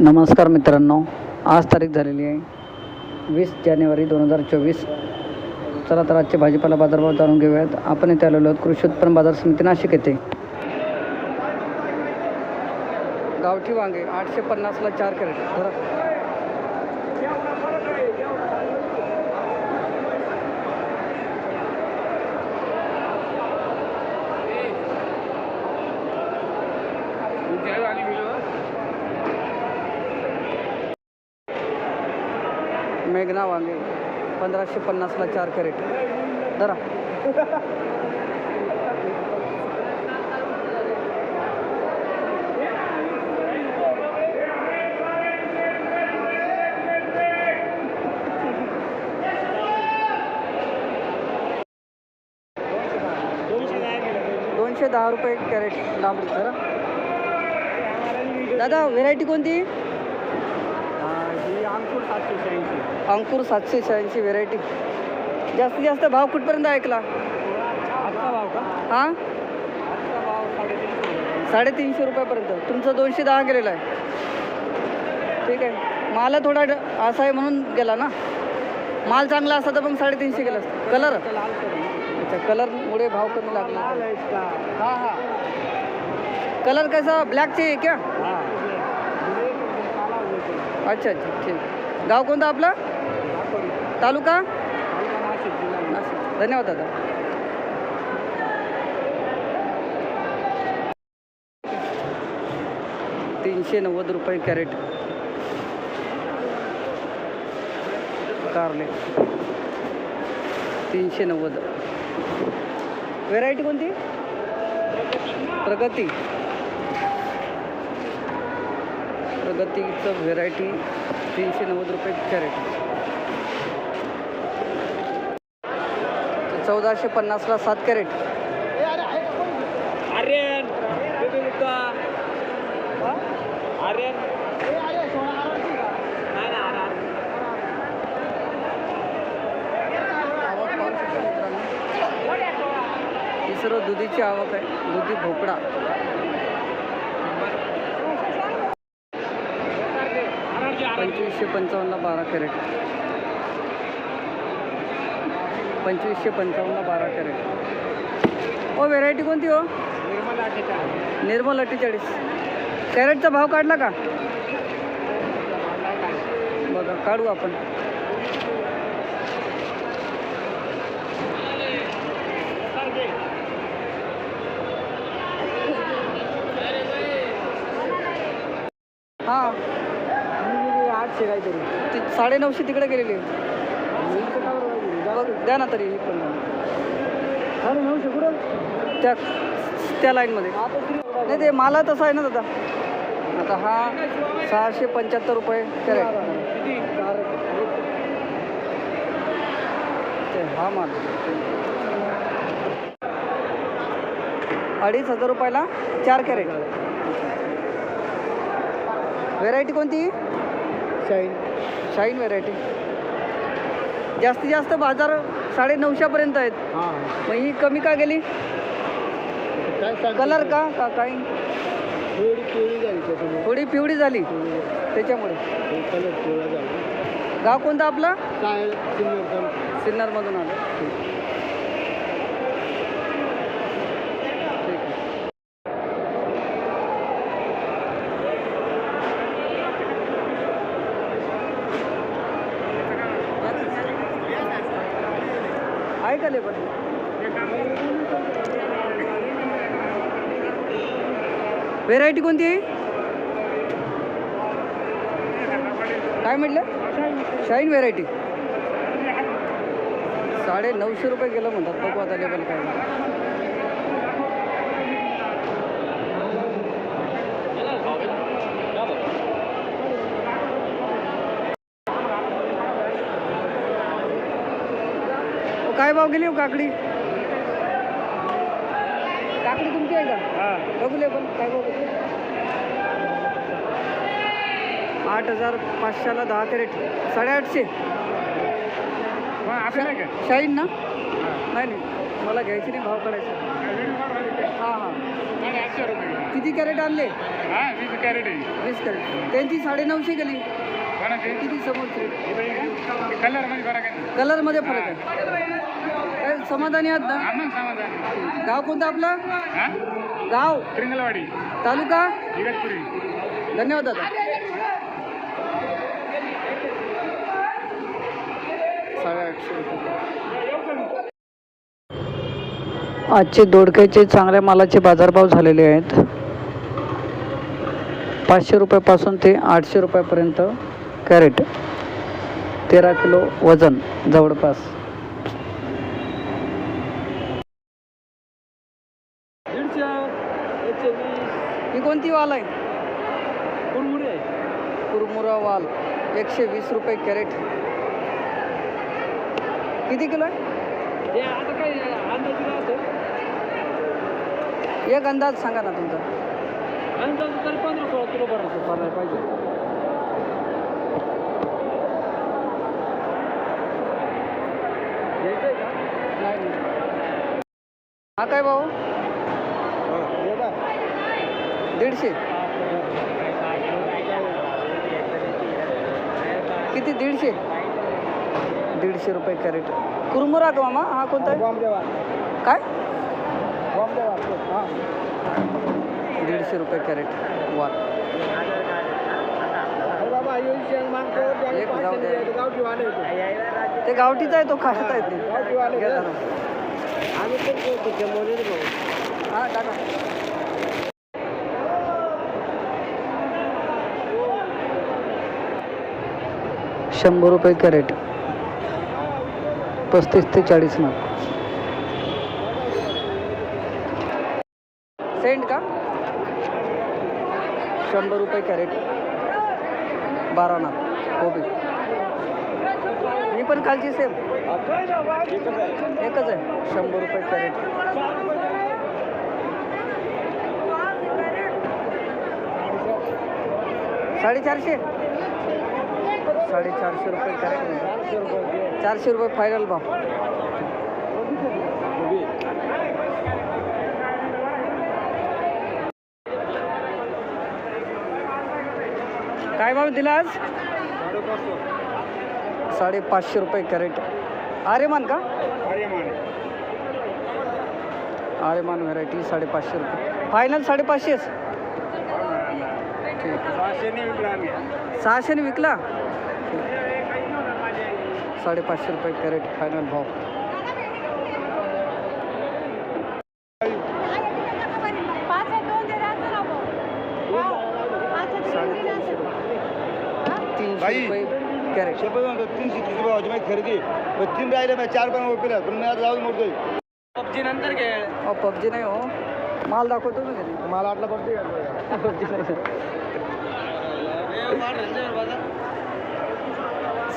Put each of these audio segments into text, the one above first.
नमस्कार मित्रांनो आज तारीख झालेली आहे वीस जानेवारी दोन हजार चोवीस. चला तर आजचे भाजीपाला बाजारभाव जाणून घेऊयात. आपण इथे आलेलो आहोत कृषी उत्पन्न बाजार समिती नाशिक येथे. गावठी वांगे आठशे पन्नासला चार कॅरेट. मेघना वांगे पंधराशे पन्नासला चार कॅरेट. जरा दोनशे दहा रुपये कॅरेट लांबडी जरा दादा व्हेरायटी कोणती? अंकुर सातशे शहाऐंशी. अंकुर सातशे शहाऐंशी व्हेरायटी जास्तीत जास्त भाव कुठपर्यंत ऐकला? आजचा भाव का? हां? आजचा भाव साडेतीनशे साडेतीनशे रुपयापर्यंत. तुमचं दोनशे दहा गेलेलं आहे. ठीक आहे. माल थोडा ड- असा आहे म्हणून गेला ना? माल चांगला असता तर मग साडेतीनशे गेला असतं. कलर लाल करू अच्छा कलरमुळे भाव कमी लाल लागला आहे हां हां. कलर कैसा? ब्लॅक चाहिए क्या? हाँ. अच्छा अच्छा ठीक. गाव कोणतं आपलं? तालुका? नाशिक. धन्यवाद दादा. तीनशे नव्वद रुपये कॅरेट. कारले. तीनशे नव्वद. व्हेरायटी कोणती? प्रगती. प्रगतीचं व्हेरायटी तीनशे नव्वद रुपये कॅरेट चौदाशे पन्नासला सात कॅरेट आर्यन आर्यन. ही सर्व दुधीची आवक आहे. दुधी भोपळा. पंचवीसशे पंचावन्नला बारा कॅरेट. पंचवीसशे पंचावन्नला बारा कॅरेट. ओ व्हेरायटी कोणती हो? निर्मल अठ्ठेचाळीस निर्मल अठ्ठेचाळीस. कॅरेटचा भाव काढला का? बघा काढू आपण हां काहीतरी ती साडे नऊशे तिकडे गेलेली द्या ना तरी पण. कुठं? त्या त्या लाईनमध्ये तरी नाही ते माला तसा आहे ना दादा. आता हा सहाशे पंच्याहत्तर रुपये ते हा माल. अडीच हजार रुपयाला चार कॅरेट. व्हेरायटी कोणती? शाईन. शाईन व्हेरायटी जास्तीत जास्त बाजार साडे नऊशेपर्यंत आहेत. हां मग ही कमी का गेली? काय? कलर का? का काही थोडी पिवळी झाली त्याच्यामुळे. थोडी पिवळी झाली. त्याच्यामुळे. कलर पिवळा झाला. गाव कोणतं आपलं? काय? सिल्वर सिन्नरमधून आलं. अवेलेबल व्हेरायटी कोणती आहे? काय म्हटलं? शाईन व्हेरायटी साडे नऊशे रुपये गेलं म्हणतात. बघू आता लेबल काय काय भाव गेली हो काकडी? काकडी तुमची आहे का? बघू लेबल काय भाव? आठ हजार पाचशेला दहा कॅरेट. साडेआठशे. शाईन ना? नाही नाही. मला घ्यायची नाही भाव काढायचा. हां हां. किती कॅरेट आणले? वीस कॅरेट त्यांची साडेनऊशे गेली. किती समोरची? कलरमध्ये फरक आहे. काय समाधानी आहात ना? गाव कोणतं आपलं? गाव? त्रिंगलवाडी तालुका? धन्यवाद दादा. रुपये आजचे दोडक्याचे चांगल्या मालाचे बाजारभाव झालेले आहेत. पाचशे रुपयापासून ते आठशे रुपयापर्यंत कॅरेट. तेरा किलो वजन जवळपास. दीडशे एकशे वीस ही कोणती वाल आहे? कुरमुरे आहे. कुरमुरा वाल एकशे वीस रुपये कॅरेट. किती किलो आहे? ते आता काय अंदाज राहतो? एक अंदाज सांगा ना तुमचा. अंदाज तरी पंधरा सोळा किलो भरायचं पाहिजे घ्यायचंय का नाही हा काय भाऊ? दीडशे. किती? दीडशे? दीडशे रुपये कॅरेट. कुरमुरा का मामा? हा कोणता? आहे काय? दीडशे रुपये कॅरेट. वाल एक जाऊ दे. गावठी वाले ते. गावठीचा आहे तो खासचा आहे ते. गावठी वाले घ्या का? जरा. आम्ही पण करतो जमवले रे भाऊ. हा टाका. शंभर रुपये कॅरेट. पस्तीस ते चाळीस नग सेंट का? शंभर रुपये कॅरेट. बारा नग हो कोबी ही पण खालची सेम एकच आहे. शंभर रुपये कॅरेट साडेचारशे? साडेचारशे रुपये कॅरेट चारशे रुपये फायनल भाव. काय भाव दिला आज? साडेपाचशे रुपये कॅरेट. आर्यमान का? आर्यमान व्हरायटी साडेपाचशे रुपये. फायनल साडेपाचशेच सहाशेने विकला? साडेपाचशे रुपये कॅरेट फायनल भाव पाच आहे दोन दे राहतो ना भाऊ. पाच आहे दोन दे साडेतीनशे राहतो. रुपये तीनशे बाई. रुपये कॅरेट तीनशे तीस भावाची माझी खरेदी. पण तीन राहिले चार पण ओपेला पण मी आता जाऊन मोडतोय. पबजी नंतर घे अहो पबजी नाही हो. माल दाखवतो ना घरी मला वाटलं पबजी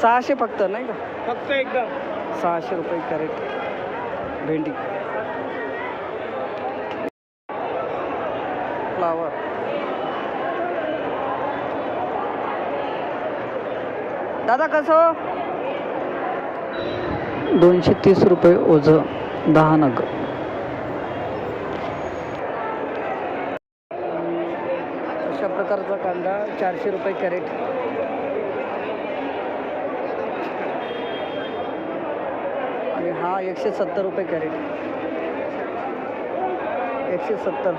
सहाशे फक्त नाही का? फक्त एकदम. सहाशे रुपये कॅरेट भेंडी. फ्लावर दादा कसं? दोनशे तीस रुपये ओझं दहा नग. अशा प्रकारचा कांदा चारशे रुपये कॅरेट. आणि हा एकशे सत्तर रुपये कॅरेट. एकशे सत्तर.